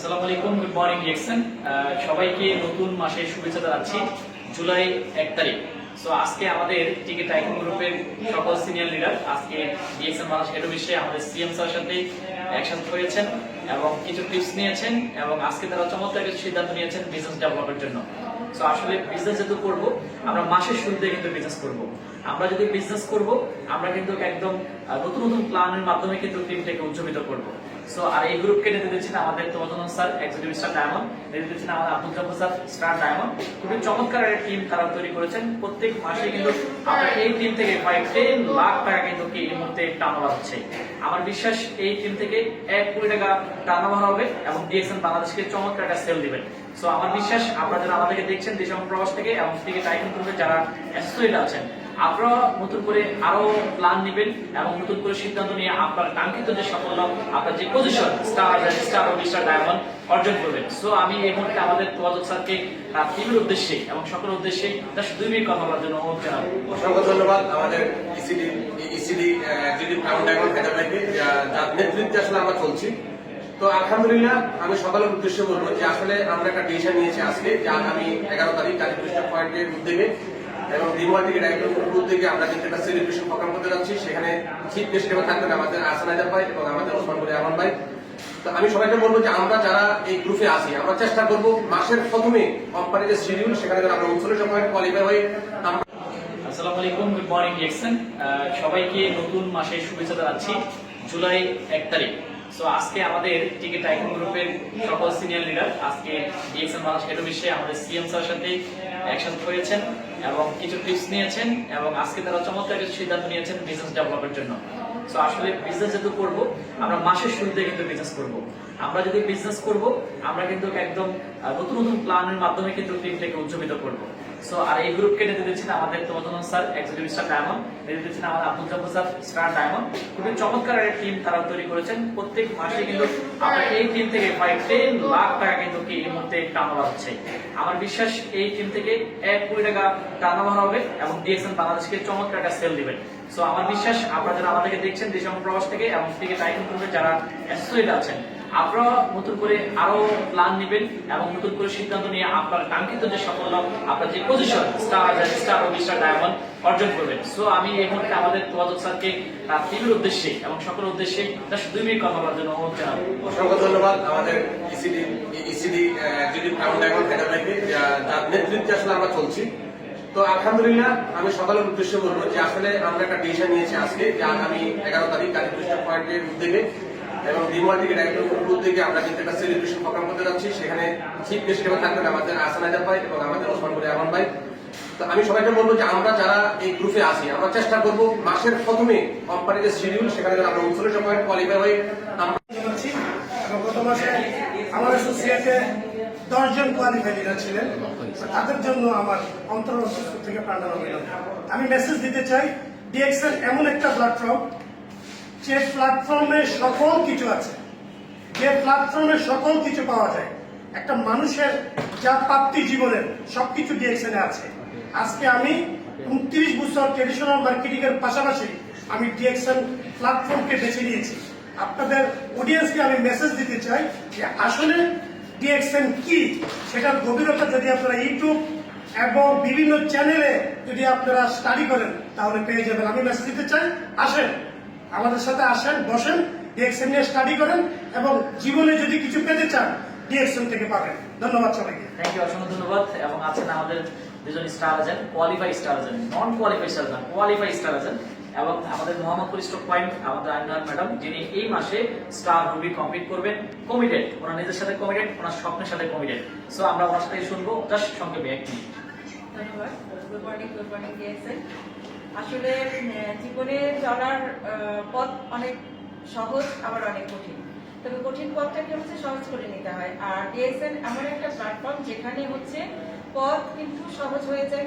আসসালামু আলাইকুম good morning DXN সবাইকে নতুন মাসের শুভেচ্ছা জানাচ্ছি, জুলাই এক তারিখ। সো আজকে আমাদের টিকে গ্রুপের সকল সিনিয়র লিডার আজকে ডিএক্সএন বাংলাদেশ আমাদের সিএম স্যার সাথে একসাথে হয়েছেন এবং কিছু টিপস নিয়েছেন এবং আজকে তারা চমৎকার কিছু সিদ্ধান্ত নিয়েছেন বিজনেস ডেভেলপের জন্য। সো আসলে বিজনেস যেহেতু করব, আমরা মাসের শুরুতে কিন্তু বিজনেস করব। আমরা যদি বিজনেস করব, আমরা কিন্তু একদম নতুন নতুন প্ল্যানের মাধ্যমে কিন্তু টিমটাকে উজ্জীবিত করব। সো আর এই গ্রুপকে নেতৃত্ব দিচ্ছেন আমাদের তোমাজন স্যার এক্সিকিউটিভ স্টার ডায়মন্ড নেতৃত্ব দিচ্ছেন আমাদের Abdul Jabbar sir star diamond খুবই চমৎকার একটা টিম তারা তৈরি করেছেন। প্রত্যেক মাসে কিন্তু আমরা এই টিম থেকে প্রায় টেন লাখ টাকা কিন্তু এই মুহূর্তে টার্নওভার হচ্ছে। আমার বিশ্বাস এই টিম থেকে এক কোটি টাকা টার্নওভার হবে এবং ডিএক্সএন বাংলাদেশকে চমৎকার একটা সেল দিবেন। সো আমার বিশ্বাস, আপনারা যারা আমাদেরকে দেখছেন দেশ এবং প্রবাস থেকে এবং থেকে টাইকন গ্রুপে যারা অ্যাসোসিয়েট আছেন আপনারা নতুন করে আরও প্ল্যান নেবেন এবং নতুন করে সিদ্ধান্ত নিয়ে আপনার কাঙ্ক্ষিত যে সাফল্য, আপনার যে পজিশন স্টার স্টার ও স্টার ডায়মন্ড অর্জন করবেন। সো আমি এই মুহূর্তে আমাদের তোয়াজক স্যারকে তার টিমের উদ্দেশ্যে এবং সকলের উদ্দেশ্যে তার দুই মিনিট কথা বলার জন্য অনুরোধ জানাব। অসংখ্য ধন্যবাদ আমাদের এক্সিকিউটিভ যার নেতৃত্বে আসলে আমরা চলছি। তো আলহামদুলিল্লাহ, আমি সকালের উদ্দেশ্যে বলব যে আসলে আমরা একটা ডিসিশন নিয়েছি আজকে যে আগামী এগারো তারিখ পয়েন্টের উদ্যোগে এবং উদ্যোগে আমরা সেলিব্রেশন প্রোগ্রাম করতে যাচ্ছি। সেখানে চিফ গেস্ট থাকবেন আমাদের আসান হায়দার ভাই এবং আমাদের ওসমান ভাই। তো আমি সবাইকে বলব যে আমরা যারা এই গ্রুপে আছি, আমরা চেষ্টা করব মাসের প্রথমে কোম্পানির যে শিডিউল সেখানে আমরা উনচল্লিশ পয়েন্ট কোয়ালিফাই হয়ে আমরা আসসালামু আলাইকুম গুড মর্নিং সবাইকে নতুন শুভেচ্ছা জানাচ্ছি, জুলাই এক তারিখ। সো আজকে আমাদের গ্রুপের সকল সিনিয়র লিডার আজকে আমাদের সিএম স্যার সাথে একসাথে এবং কিছু টিপস নিয়েছেন এবং আজকে তারা চমৎকার কিছু সিদ্ধান্ত নিয়েছেন বিজনেস ডেভেলপের জন্য। সো আসলে বিজনেস যেহেতু করব, আমরা মাসের শুরুতে কিন্তু বিজনেস করব। আমরা যদি বিজনেস করব, আমরা কিন্তু একদম নতুন নতুন প্ল্যানের মাধ্যমে কিন্তু টিমটাকে উজ্জীবিত করব। সো আর এই গ্রুপকে নেতৃত্ব দিচ্ছেন আমাদের তোমাদের স্যার এক্সিকিউটিভ স্টার ডায়মন্ড নেতৃত্ব দিচ্ছেন আমাদের Abdul Jabbar sir star diamond খুবই চমৎকার একটা টিম তারা তৈরি করেছেন। প্রত্যেক মাসে কিন্তু আমরা এই টিম থেকে প্রায় টেন লাখ টাকা কিন্তু কি এই মুহূর্তে হচ্ছে আমার বিশ্বাস এই টিম থেকে এক কোটি টাকা টার্নওভার হবে এবং ডিএসএন বাংলাদেশকে চমৎকার একটা সেল দিবেন। সো আমার বিশ্বাস, আপনারা যারা আমাদেরকে দেখছেন দেশ প্রবাস থেকে এবং থেকে টাইকন গ্রুপে যারা অ্যাসোসিয়েট আছেন আপনারা নতুন করে আরও প্ল্যান নেবেন এবং নতুন করে সিদ্ধান্ত নিয়ে আপনার কাঙ্ক্ষিত যে সাফল্য, আপনার যে পজিশন স্টার স্টার ও স্টার ডায়মন্ড অর্জন করবেন। সো আমি এই মুহূর্তে আমাদের তোয়াজক স্যারকে, তার টিমের উদ্দেশ্যে এবং সকলের উদ্দেশ্যে তার দুই মিনিট কথা বলার জন্য অনুরোধ জানাব। অসংখ্য ধন্যবাদ আমাদের ECD ECD executive crown diamond হায়দ্রাবাদকে যার নেতৃত্বে আসলে আমরা চলছি। তো আলহামদুলিল্লাহ, আমি সকালের উদ্দেশ্যে বলব যে আসলে আমরা একটা ডিসিশন নিয়েছি আজকে যে আগামী এগারো তারিখ গাজী টুরিস্ট পয়েন্টের উদ্যোগে এবং থেকে ডাইরেক্টর উদ্যোগে আমরা কিন্তু একটা সেলিব্রেশন প্রোগ্রাম করতে যাচ্ছি। সেখানে চিফ গেস্ট হিসেবে থাকবেন আমাদের আসান হায়দার ভাই এবং আমাদের ওসমান গনি রহমান ভাই। তো আমি সবাইকে বলব যে আমরা যারা এই গ্রুপে আছি, আমরা চেষ্টা করব মাসের প্রথমে কোম্পানির যে শিডিউল সেখানে যেন আমরা উনচল্লিশ পয়েন্ট কোয়ালিফাই হয়ে আমরা গত মাসে আমার অ্যাসোসিয়েটে দশজন কোয়ালিফাই ছিলেন। তাদের জন্য আমার অন্তর থেকে প্রাণানো আমি মেসেজ দিতে চাই ডিএক্সএল এমন একটা প্ল্যাটফর্ম যে প্ল্যাটফর্মে সকল কিছু আছে, যে প্ল্যাটফর্মে সকল কিছু পাওয়া যায়। একটা মানুষের যা প্রাপ্তি জীবনের সবকিছু ডিএক্সএল আছে। আজকে আমি উনত্রিশ বছর ট্রেডিশনাল মার্কেটিং এর পাশাপাশি আমি ডিএক্সএল প্ল্যাটফর্মকে বেছে নিয়েছি। আপনাদের অডিয়েন্সকে আমি মেসেজ দিতে চাই যে আসলে ডিএক্সএন কি? সেটার গভীরতা যদি আপনারা ইউটিউব এবং বিভিন্ন চ্যানেলে যদি আপনারা স্টাডি করেন, তাহলে পেয়ে যাবেন। আমি মেসেজ দিতে চাই, আসেন। আমাদের সাথে আসেন, বসেন, ডিএক্সএন নিয়ে স্টাডি করেন এবং জীবনে যদি কিছু পেতে চান, ডিএক্সএন থেকে পাবেন। ধন্যবাদ সবাইকে। থ্যাংক ইউ অসংখ্য ধন্যবাদ। এবং আছেন আমাদের দুজন স্টার আছেন কোয়ালিফাই স্টার আছেন non qualify star qualify star আছেন এবং আমাদের মোহাম্মদপুর স্টক পয়েন্ট, আমাদের আইনার ম্যাডাম, যিনি এই মাসে স্টার রুবি কমপ্লিট করবেন কমিটেড ওনার নিজের সাথে কমিটেড ওনার স্বপ্নের সাথে কমিটেড সো আমরা ওনার সাথে শুনব জাস্ট সংক্ষেপে এক মিনিট আসলে জীবনে চলার পথ অনেক সহজ, আবার অনেক কঠিন। তবে কঠিন পথটাকে হচ্ছে সহজ করে নিতে হয়। আর ডিএসএন এমন একটা প্ল্যাটফর্ম যেখানে হচ্ছে পথ কিন্তু সহজ হয়ে যায়।